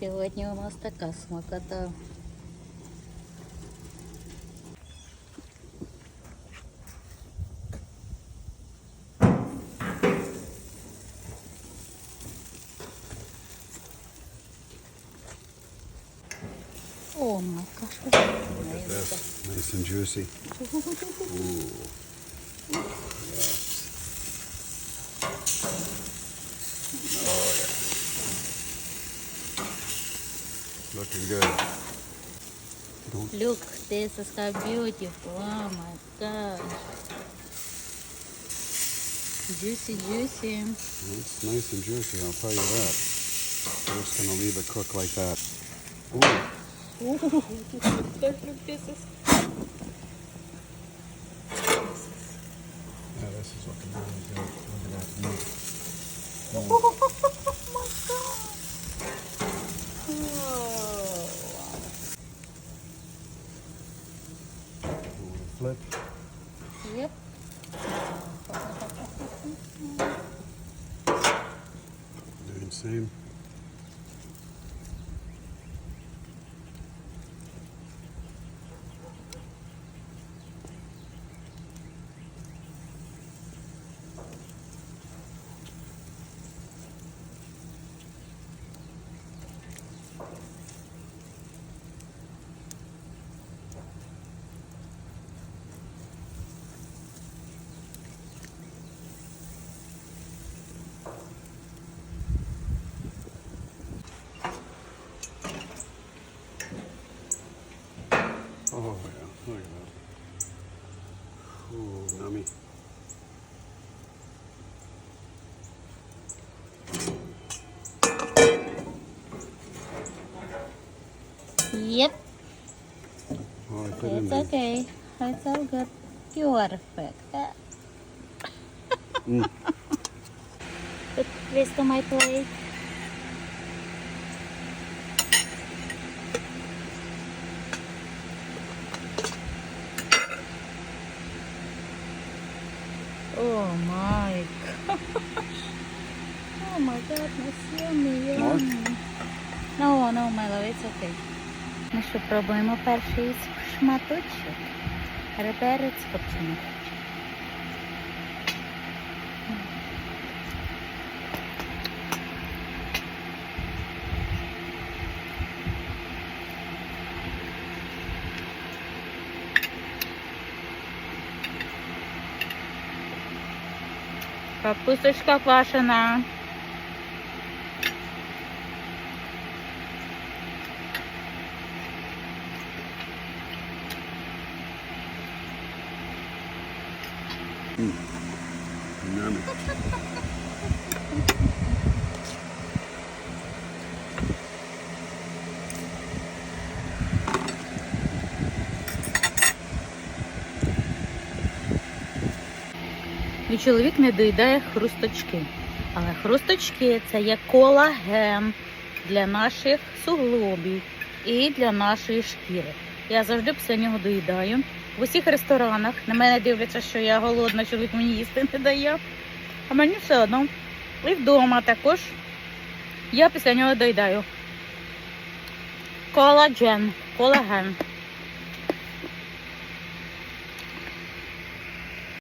Сьогодні у нас така смакота. О, майка. This nice and juicy. Ooh. Yes. Looking good. Don't Look, this is how beautiful. Oh my gosh. Juicy, juicy. It's nice and juicy, I'll tell you that. We're just gonna leave it cook like that. Ooh. Look, this is Yeah, this is looking really good. Look at that meat. Oh my god. Oh. Flip. Yep. Doing the same. Oh yeah, look at that. Ooh, nummy. Yep. Oh, I put in It's there. okay. It's all good. Perfect. Mm. Put this to my plate. Oh my gosh. Oh my goodness, yummy, yummy. No, no, my love, it's okay. Ми що, пробуємо перший шматочок. Реперець копчений. Капусточка квашена. Nummy. Мій чоловік не доїдає хрусточки. Але хрусточки це є колаген для наших суглобів і для нашої шкіри. Я завжди після нього доїдаю. В усіх ресторанах на мене дивляться, що я голодна, чоловік мені їсти не дає. А мені все одно. І вдома також я після нього доїдаю. Колаген. Колаген.